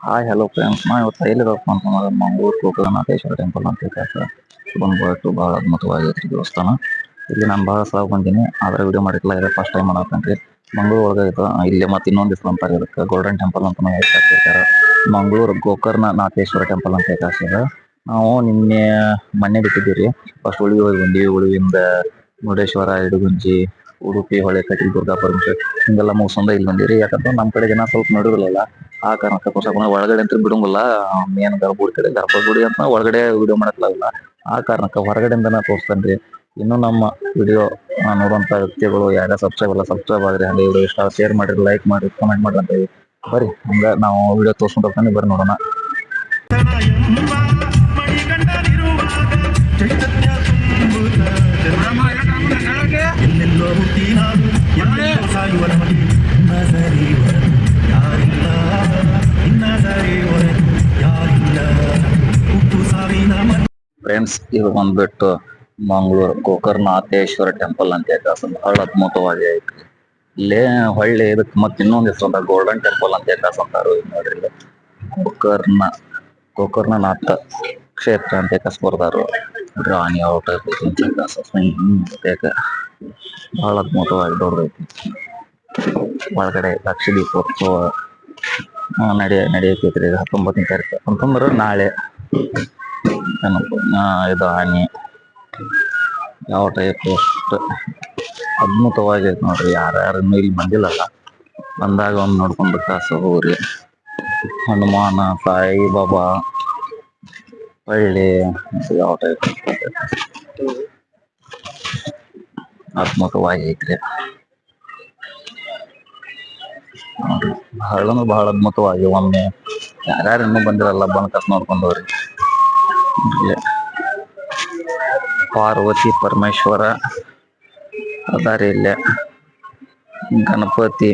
Hi hello friends ನಾ ಇವತ್ತು ಎಲ್ಲಿರೋಪ್ಪ ಅಂತಂದ್ರೆ ಮಂಗಳೂರು ಗೋಕರ್ಣನಾಥೇಶ್ವರ ಟೆಂಪಲ್ ಅಂತ ಸರ್ ಬಂದ್ಬಿಟ್ಟು ಭಾಳ ಅದ್ಭುತವಾಗೈತ್ರಿ ದೇವಸ್ಥಾನ. ಇಲ್ಲಿ ನಾನು ಭಾಳ ಸಲ ಬಂದೀನಿ. ಆದ್ರೆ ವಿಡಿಯೋ ಮಾಡಿರಲಿಲ್ಲ. ಇದೆ ಫಸ್ಟ್ ಟೈಮ್ ಮಾಡತ್ತೇನ್ರಿ ಮಂಗಳೂರು ಒಳಗೆ ಐತೆ ಇಲ್ಲಿ ಮತ್ತೆ ಇನ್ನೊಂದು ಹೆಸರು ಅಂತಾರೆ ಇದಕ್ಕೆ ಗೋಲ್ಡನ್ ಟೆಂಪಲ್ ಅಂತ ಹೇಳ್ತಾರೆ ಮಂಗಳೂರು ಗೋಕರ್ಣ ನಾಥೇಶ್ವರ ಟೆಂಪಲ್ ಅಂತ ಹೇಳ್ತಾರೆ ನಾವು ನಿನ್ನೆ ಮೊನ್ನೆ ಬಿಟ್ಟಿದ್ದೀವಿ ರೀ ಫಸ್ಟ್ ಉಳಿವಿ ಹೋಗಿ ಬಂದೀವಿ. ಉಳಿವಿಂದ ಮುರುಡೇಶ್ವರ ಇಡಗುಂಜಿ ಉಡುಪಿ ಹೊಳೆಕಟ್ಟಿ ದುರ್ಗಾ ಪರಮೇಶ್ವರ ಹಿಂಗೆಲ್ಲ ಮೋಸಂದ ಇಲ್ಲಿ ಬಂದಿರಿ ಯಾಕಂದ್ರೆ ನಮ್ಮ ಕಡೆ ಜನ ಸ್ವಲ್ಪ ನೋಡಿರಲಿಲ್ಲ ಆ ಕಾರಣಕ್ಕೆ ಸ್ವಲ್ಪ ಒಳಗಡೆ ಅಂತ ಬಿಡಂಗಿಲ್ಲ. ಮೇನ್ ಗರ್ಭಗುಡಿ ಕಡೆ, ಗರ್ಭಗುಡಿ ಅಂತ ಒಳಗಡೆ ವಿಡಿಯೋ ಮಾಡಕ್ಲಾಗಲ್ಲ ಆ ಕಾರಣಕ್ಕೆ ಹೊರಗಡೆಯಿಂದನೇ ರೀ ಇನ್ನು ನಮ್ಮ ವಿಡಿಯೋ ನೋಡುವಂತ ವ್ಯಕ್ತಿಗಳು ಯಾರ್ಯಾರು ಸಬ್ಸ್ಕ್ರೈಬ್ ಅಲ್ಲ ಸಬ್ಸ್ಕ್ರೈಬ್ ಆಗ್ರಿ ಹಂಗೆ ವಿಡಿಯೋ ಇಷ್ಟ ಶೇರ್ ಮಾಡಿರಿ ಲೈಕ್ ಮಾಡಿರಿ ಕಮೆಂಟ್ ಮಾಡ್ರಿ ಅಂತ ಹೇಳಿ. ಬರ್ರಿ, ಹಂಗ ನಾವು ವಿಡಿಯೋ ತೋರ್ಸ್ಕೊಂಡು ಬರ್ರಿ ನೋಡೋಣ. ಎಲ್ಲೆಲ್ಲೋ ಹುಟ್ಟಿ ನಾನು ಎಲ್ಲೆಲ್ಲೋ ಸಾಯುವ ನಮಗೆ ಇನ್ನ ಸರಿ ಹೊರತು ಯಾರಿಲ್ಲ ಇನ್ನ ಸರಿ ಹೊರತು ಯಾರಿಲ್ಲ ಹುಟ್ಟು ಸಾವಿನ ಫ್ರೆಂಡ್ಸ್ ಇದು ಬಂದ್ಬಿಟ್ಟು ಮಂಗಳೂರು ಗೋಕರ್ಣನಾಥೇಶ್ವರ ಟೆಂಪಲ್ ಅಂತ ಅಸಲ್ ಬಹಳ ಅದ್ಭುತವಾಗಿ ಐತಿ. ಇಲ್ಲೇ ಹೊಳ್ಳಿ ಇದಕ್ಕೆ ಮತ್ತೆ ಇನ್ನೊಂದು ಹೆಸರು ಗೋಲ್ಡನ್ ಟೆಂಪಲ್ ಅಂತ ಐತೆ. ಅಂತಾರು ನೋಡ್ರಿ ಗೋಕರ್ಣ, ಗೋಕರ್ಣನಾಥ ಕ್ಷೇತ್ರ ಅಂತ ಕಸ್ಬರ್ದಾರು ರಾಣಿ ಔಟ ಬಹಳ ಅದ್ಭುತವಾಗಿ ದೊಡ್ಡದೈತಿ. ಒಳಗಡೆ ಲಕ್ಷ ದೀಪೋತ್ಸವ ನಡೆಯ ನಡೆಯತೈತ್ರಿ ಇದು ಹತ್ತೊಂಬತ್ತನೇ ತಾರೀಕು. ಅಂತಂದ್ರೆ ನಾಳೆ ಇದು ಆನೆ ಯಾವ ಟೈಪ್ ಎಷ್ಟು ಅದ್ಭುತವಾಗೈತೆ ನೋಡ್ರಿ. ಯಾರ್ಯಾರು ಯಾರು ಇಲ್ಲಿ ಬಂದಿಲ್ಲಲ್ಲ. ಬಂದಾಗ ಒಂದು ನೋಡ್ಕೊಂಡು ಕಾಸು ಹೋಗ್ರಿ. ಹನುಮಾನ ತಾಯಿ ಬಾಬಾ ಒಳ್ಳೆ ಯಾವ ಟೈಪ್ ಅದ್ಭುತವಾಗಿ ಐತ್ರಿ. ನೋಡ್ರಿ ಬಹಳ ಬಹಳ ಅದ್ಭುತವಾಗಿ ಒಮ್ಮೆ ಯಾರ್ಯಾರು ಇನ್ನೂ ಬಂದಿರಲ್ಲ, ಬಂದು ಕತ್ ನೋಡ್ಕೊಂಡು ಹೋಗ್ರಿ ಇಲ್ಲೇ ಪಾರ್ವತಿ ಪರಮೇಶ್ವರ ಅದಾರಿ ಇಲ್ಲೇ. ಗಣಪತಿ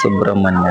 ಸುಬ್ರಹ್ಮಣ್ಯ.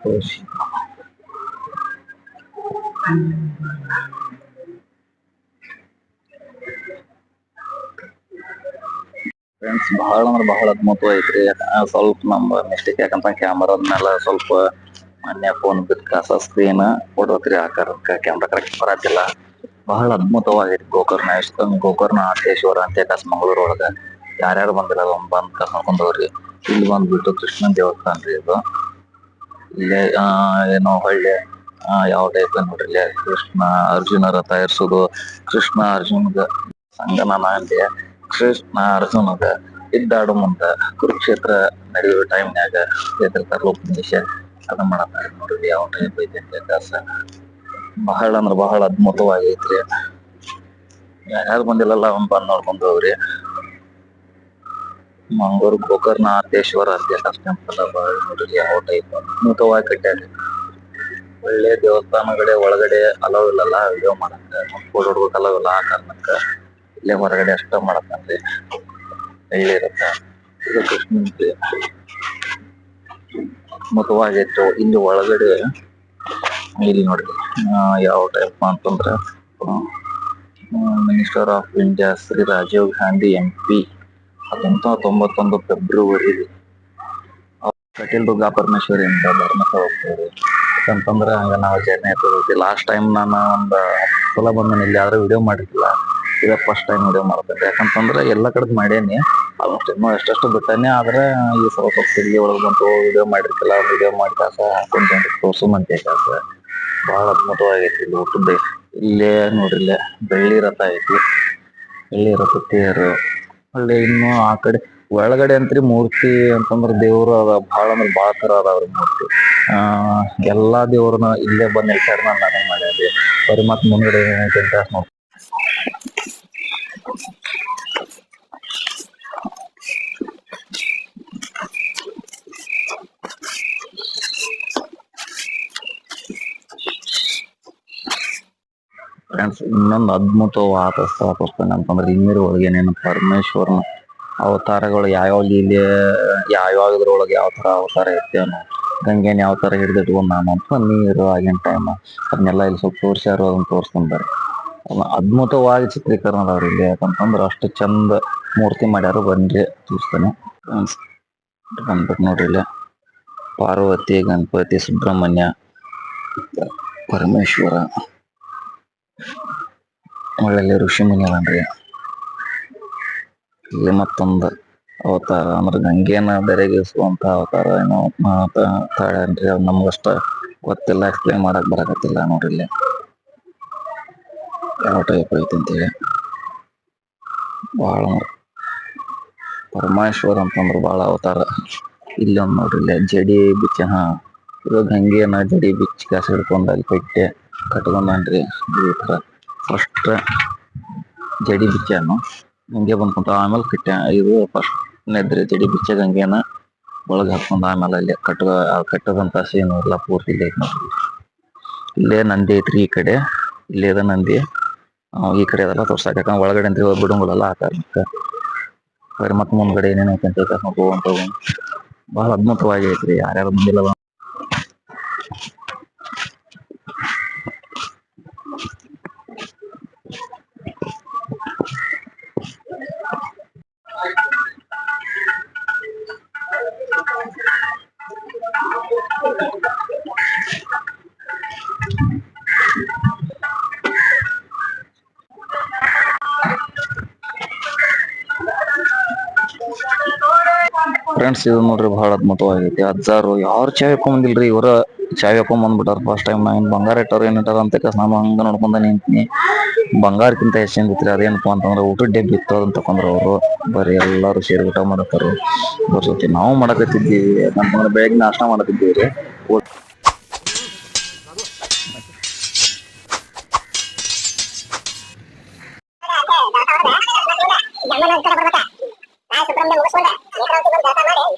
ಸಂತೋಷ್ ಫ್ರೆಂಡ್ಸ್ ಬಹಳ ಅಂದ್ರೆ ಬಹಳ ಅದ್ಭುತ ಐತ್ರಿ. ಸ್ವಲ್ಪ ನಮ್ಮ ಮಿಸ್ಟೇಕ್ ಯಾಕಂತ ಕ್ಯಾಮರಾದ್ಮೇಲೆ ಸ್ವಲ್ಪ ಮೊನ್ನೆ ಫೋನ್ ಬಿದ್ದ ಕಸ ಸ್ಕ್ರೀನ್ ಕೊಡೋತ್ರಿ ಆಕಾರಕ್ಕೆ ಕ್ಯಾಮ್ರಾ ಕರೆಕ್ಟ್ ಬರತ್ತಿಲ್ಲ ಬಹಳ ಅದ್ಭುತವಾಗೈತಿ ಗೋಕರ್ಣ. ಎಷ್ಟು ಗೋಕರ್ಣ ಆಟೇಶ್ವರ ಅಂತ ಕಸ ಮಂಗಳೂರು ಒಳಗ ಯಾರ್ಯಾರು ಬಂದಿಲ್ಲ ಒಂದ್ ಬಂದ್ ಹೋಗ್ರಿ ಇಲ್ಲಿ ಬಂದ್ಬಿಟ್ಟು ಕೃಷ್ಣನ್ ದೇವಸ್ಥಾನ ರೀ ಇದು. ಇಲ್ಲೇ ಆಹ್ಹ್ ಏನೋ ಹೊಳ್ಳೆ ಯಾವ ಟೈಪ್ ನೋಡ್ರಿ ಕೃಷ್ಣ ಅರ್ಜುನರ ತಯಾರಿಸೋದು, ಕೃಷ್ಣ ಅರ್ಜುನ್ಗ ಸಂಗಮನ ಅಲ್ಲಿ ಕೃಷ್ಣ ಅರ್ಜುನಗ ಇದ್ದಾಡು ಮುಂದ ಕುರುಕ್ಷೇತ್ರ ನಡೆಯುವ ಟೈಮ್ನಾಗ ಎದುರ್ತಾರ ಉಪನಿಷ ಅದ ಮಾಡತ್ತಾರ ನೋಡ್ರಿ, ಯಾವ ಟೈಪ್ ಐತಿ ಇತಿಹಾಸ ಬಹಳ ಅಂದ್ರ ಬಹಳ ಅದ್ಭುತವಾಗೈತ್ರಿ ಯಾರು ಬಂದಿಲ್ಲಲ್ಲ ಒಂದ್ ಬಂದ್ ನೋಡ್ಕೊಂಡ್ ಹೋಗ್ರಿ. ಮಂಗಳೂರು ಗೋಕರ್ಣನಾಥೇಶ್ವರ ಟೆಂಪಲ್ ನೋಡ್ರಿ ಯಾವ ಟೈಪ್ ಅದ್ಭುತವಾಗಿ ಕಟ್ಟ್ಯಾರ ಒಳ್ಳೆ ದೇವಸ್ಥಾನಗಳೇ ಒಳಗಡೆ ಅಲವ್ ಇಲ್ಲಲ್ಲ ವಿಡಿಯೋ ಮಾಡಕ್ಕ ಫೋಟೋ ಹೊಡ್ಬೇಕು ಅಲವ್ ಇಲ್ಲ ಆ ಕಾರಣಕ್ಕ ಇಲ್ಲೇ ಹೊರಗಡೆ ಅಷ್ಟ ಮಾಡತ್ತನ್ರಿ. ಇಲ್ಲಿ ಇರತ್ತ. ಇದು ಕೃಷ್ಣ ಅದ್ಭುತವಾಗಿತ್ತು ಇಲ್ಲಿ ಒಳಗಡೆ ಇಲ್ಲಿ ನೋಡ್ರಿ ಯಾವ ಟೈಪ್ ಅಂತಂದ್ರ minister of India Shri Rajiv Gandhi M P ಹತ್ತೊಂಬತ್ತು ತೊಂಬತ್ತೊಂದು ಫೆಬ್ರವರಿ ಕಟೀಲ್ ದುರ್ಗಾ ಪರಮೇಶ್ವರಿ ಅಂತ ಧರ್ಮಸ್ಥಳ ಹೋಗ್ತೇವೆ ಯಾಕಂತಂದ್ರೆ ಹಂಗ ನಾವು ಜರ್ನಿ ಆಗ್ತದೆ ಲಾಸ್ಟ್ ಟೈಮ್ ನಾನು ಒಂದು ಸಲ ಬಂದ ಇಲ್ಲಿ ಆದ್ರೆ ವಿಡಿಯೋ ಮಾಡಿರ್ಲಿಲ್ಲ. ಇದ ಫಸ್ಟ್ ಟೈಮ್ ವಿಡಿಯೋ ಮಾಡ್ತೇನೆ ಯಾಕಂತಂದ್ರೆ ಎಲ್ಲ ಕಡೆದ್ ಮಾಡೇನಿ. ಆಲ್ಮೋಸ್ಟ್ ಇನ್ನೂ ಎಷ್ಟೆಷ್ಟು ಬಿಟ್ಟಾನೆ. ಆದ್ರೆ ಈ ಸ್ವಲ್ಪ ಸ್ವಲ್ಪ ಇಲ್ಲಿ ಒಳಗೆ ಬಂತು ವಿಡಿಯೋ ಮಾಡಿರ್ತಿಲ್ಲ ವಿಡಿಯೋ ಮಾಡಿ ಕಾಸ ಹಾಕೊಂಡ್ ತೋರ್ಸು ಮಂತೆ ಕಾಸ. ಬಹಳ ಅದ್ಭುತವಾಗೈತಿ ಇಲ್ಲಿ ಊಟದ ಇಲ್ಲೇ ನೋಡ್ರಿ ಇಲ್ಲೇ ಬೆಳ್ಳಿ ರಥ ಐತಿ. ಬೆಳ್ಳಿ ರಥ ತೇರು. ಅಲ್ಲಿ ಇನ್ನು ಆ ಕಡೆ ಒಳಗಡೆ ಅಂತ್ರಿ ಮೂರ್ತಿ ಅಂತಂದ್ರೆ ದೇವ್ರು ಅದ, ಭಾಳ ಅಂದ್ರ ಭಾಳ ತರ ಅದಾವ್ರಿ ಮೂರ್ತಿ. ಆ, ಎಲ್ಲಾ ದೇವ್ರನ್ನ ಇಲ್ಲೇ ಬಂದ್ ನಿಲ್ಸ್ಯಾರ ನಾನು ಮಾಡ್ಯಾರಿ ಅವ್ರಿಗೆ ಮತ್ತೆ ಮುಂದ್ಗಡೆ ಏನೈತೆ ಅಂತ ಫ್ರೆಂಡ್ಸ್ ಇನ್ನೊಂದು ಅದ್ಭುತವಾದ ಸ್ಥಳ ತೋರಿಸ್ತೇನೆ ಅಂತಂದ್ರೆ ಒಳಗೆ ಏನೇನು ಪರಮೇಶ್ವರನ ಅವತಾರಗಳು ಯಾವ್ಯಾವ ಲೀಲೆ, ಯಾವ್ಯಾವ ಇದ್ರೊಳಗೆ ಯಾವ ತರ ಅವತಾರ ಅನ್ನೋ ಗಂಗೆನ ಯಾವ ತರ ಹಿಡಿದಿಟ್ಕೊಂಡು ನಾನು ಅಂತ ನೀರು ಆಗಿನ ಟೈಮ್ ಅದನ್ನೆಲ್ಲ ಇಲ್ಲಿ ಸ್ವಲ್ಪ ತೋರಿಸ್ಯಾರು ಅದನ್ನ ಅದ್ನ ಅದ್ಭುತವಾಗಿ ಚಿತ್ರೀಕರಣ ಅದಾವ್ರಿ ಇಲ್ಲಿ, ಯಾಕಂತಂದ್ರೆ ಅಷ್ಟು ಚಂದ ಮೂರ್ತಿ ಮಾಡ್ಯಾರ ಬನ್ರಿ ತೋರಿಸ್ತೇನೆ. ಬಂದ್ಬಿಟ್ಟು ನೋಡ್ರಿ ಇಲ್ಲಿ. ಪಾರ್ವತಿ, ಗಣಪತಿ, ಸುಬ್ರಹ್ಮಣ್ಯ, ಪರಮೇಶ್ವರ. ಒಳ್ಳೆ ಋಷಿ ಮುನಿ ಅದನ್ರಿ ಇಲ್ಲಿ ಮತ್ತೊಂದು ಅವತಾರ ಅಂದ್ರೆ ಗಂಗೆನ ಬೆರಗಿಸುವಂತ ಅವತಾರ ಏನೋ ಮಾತಾಡ್ರಿ ಅದು ನಮ್ಗಷ್ಟ ಗೊತ್ತಿಲ್ಲ ಎಕ್ಸ್ಪ್ಲೇನ್ ಮಾಡಕ್ ಬರಕತ್ತಿಲ್ಲ ನೋಡ್ರಿ ಇಲ್ಲಿ ಯಾವ ಟೈಪ್ ಐತಿ ಅಂತೇಳಿ. ಭಾಳ ಪರಮೇಶ್ವರ ಅಂತಂದ್ರೆ ಭಾಳ ಅವತಾರ. ಇಲ್ಲಿ ಒಂದ್ ನೋಡ್ರಿ ಇಲ್ಲಿ ಜಡಿ ಬಿಚ್ಚ, ಹಾ. ಇದು ಗಂಗೆನ ಜಡಿ ಬಿಚ್ಚ ಕಾಸು ಹಿಡ್ಕೊಂಡು ಅಲ್ಲಿ ಕಟ್ಟೆ. ಕಟ್ಕೊಂಡನ್ರಿ. ಈ ತರ ಫಸ್ಟ್ ಜಡಿ ಬಿಚ್ಚಾನು, ಹಂಗೆ ಬಂದ್ಕೊಂತ ಆಮೇಲೆ ಕಟ್ಟ. ಇದು ಫಸ್ಟ್ ನೆದ್ರಿ ಜಡಿ ಬಿಚ್ಚಾಗ ಹಂಗೇನ ಒಳಗ್ ಹಾಕೊಂಡ್ ಆಮೇಲೆ ಅಲ್ಲಿ ಕಟ್ಟ ಕಟ್ಟದಂತ ಸೀನ್ ಎಲ್ಲ ಪೂರ್ತಿ ಇಲ್ಲಿ ಐತಿ ಇಲ್ಲೇ ನಂದಿ ಐತ್ರಿ ಈ ಕಡೆ. ಇಲ್ಲೇ ಅದ ನಂದಿ. ಈ ಕಡೆ ಅದೆಲ್ಲ ತೋರ್ಸಾಕ ಯಾಕಂದ್ರೆ ಒಳಗಡೆ ಅಂತ ಬಿಡುಂಗಳೆಲ್ಲ ಆ ಬರೀ ಮತ್ತೆ ಮುಂದ್ಗಡೆ ಏನೇನ್ ಐತೆ ಅಂತ ಬಹಳ ಅದ್ಭುತವಾಗಿ ಐತ್ರಿ. ಯಾರ್ಯಾರು ಬಂದಿಲ್ಲ ಫ್ರೆಂಡ್ಸ್ ಇದು ನೋಡ್ರಿ ಬಹಳ ಅದ್ಭುತವಾಗೈತಿ. ಅಜ್ಜಾರು ಯಾರು ಚಾಯ್ ಹಾಕೊಂಡ್ ಬಂದಿಲ್ರಿ ಚಾಯ್ ಹಾಕೊಂಡ್ ಬಂದ್ಬಿಟ್ಟಾರ ಫಸ್ಟ್ ಟೈಮ್ ನಾ ಏನ್ ಬಂಗಾರ ಇಟ್ಟಾರ ಏನ್ ಇಟ್ಟಾರ ಅಂತ ನಾನು ಹಂಗ ನೋಡ್ಕೊಂಡ ನಿಂತೀನಿ. ಬಂಗಾರಕ್ಕಿಂತ ಹೆಚ್ಚಿನ ಇತ್ರಿ ಅದೇನಪ್ಪ ಅಂತಂದ್ರೆ ಊಟದ ಡೆಬ್ಬಿ ಇತ್ತು, ಅದನ್ನ ತಕೊಂಡ್ರ ಅವರು. ಬರೀ ಎಲ್ಲಾರು ಸೇರಿ ಊಟ ಮಾಡತ್ತಾರ ಅವ್ರ ಜೊತೆ ನಾವು ಮಾಡಕತ್ತಿದ್ದೀವಿ ಅಂತಂದ್ರೆ ಬೆಳಗ್ಗೆ ನಾಷ್ಟ ಮಾಡಕತ್ತಿದ್ದೀವಿ ರೀ.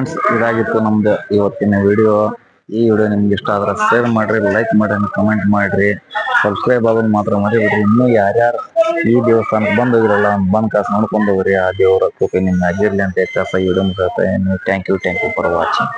ಫ್ರೆಂಡ್ಸ್, ಇದಾಗಿತ್ತು ನಮ್ದು ಇವತ್ತಿನ ವಿಡಿಯೋ ಈ ವಿಡಿಯೋ ನಿಮ್ಗೆ ಇಷ್ಟ ಆದ್ರೆ ಶೇರ್ ಮಾಡ್ರಿ ಲೈಕ್ ಮಾಡ್ರಿ ಕಮೆಂಟ್ ಮಾಡ್ರಿ. ಸಬ್ಸ್ಕ್ರೈಬ್ ಆಗೋದು ಮಾತ್ರ ಮರಿಬಿಡ್ರಿ. ಇನ್ನೂ ಯಾರ್ಯಾರು ಈ ದೇವಸ್ಥಾನಕ್ಕೆ ಬಂದು ಹೋಗಿರಲ್ಲ ಬಂದ್ ಕಾಸು ನೋಡ್ಕೊಂಡು ಹೋಗ್ರಿ. ಆ ದೇವರ ಕೃಪೆ ನಿಮ್ಮ ಆಗಿರ್ಲಿ ಅಂತ ಹೆಚ್ಚಾಸ video ಮುಗಿಸುತ್ತೆ thank you thank you for watching